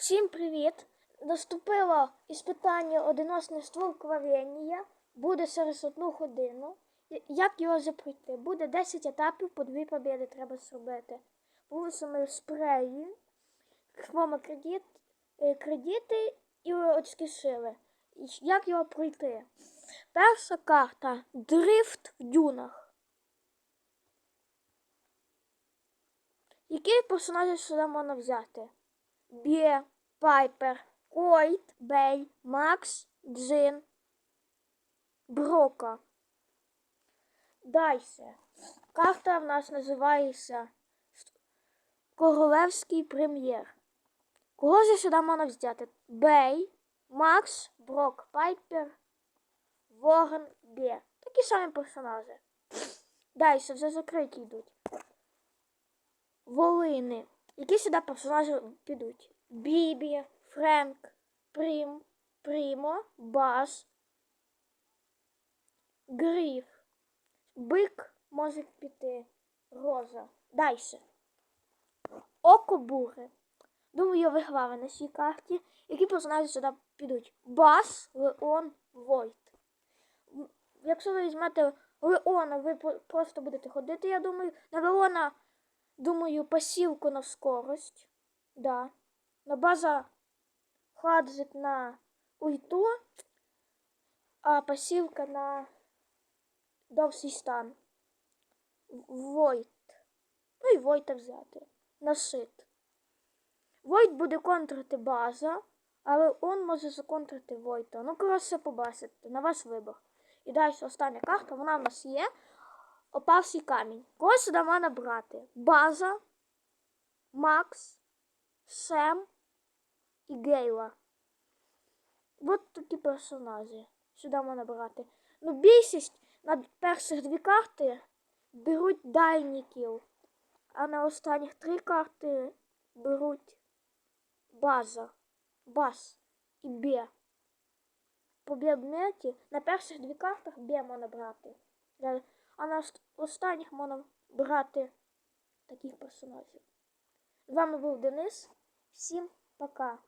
Всім привіт! Наступило іспитання одиночне ствол. Буде через одну годину. Як його запройти? Буде 10 етапів, по дві побіди треба зробити. Вусами спреї, кредит, е, кредити і очки сили. Як його пройти? Перша карта Дрифт в дюнах. Які персонажі сюди можна взяти? Бє, Пайпер, Койт, Бей, Макс, Джин, Брока. Дальше. Карта в нас називається Королевський прем'єр. Кого ж сюди можна взяти? Бей, Макс, Брок, Пайпер, Воган, Бє. Такі самі персонажі. Далі вже закриті йдуть. Волини. Які сюди персонажі підуть? Бібі, Френк, Прим, Примо, Бас, Гриф. Бик може піти. Роза. Далі. Око бури. Думаю, я виграла на цій карті. Які персонажі сюди підуть? Бас, Леон, Войт. Якщо ви візьмете Леона, ви просто будете ходити, я думаю. На Леона Думаю, пасівку на скорость. Да. На база хладжит на ульту, а пасівка на довший стан. Войт. Ну і Войта взяти. На шит. Войт буде контрити база, але он може законтрити Войта. Ну, коротше, побачите. На ваш вибір. І далі остання карта, вона в нас є. Опавший камінь. Кого сюди можна брати? База, Макс, Сем і Гейла. От такі персонажі. Сюди можна брати. Ну, більшість на перших дві карти беруть дальніків, а на останніх три карти беруть база, бас і Б. По предметі на перших дві картах Б можна брати. А на останніх можна брати таких персонажів. З вами був Денис. Всім пока.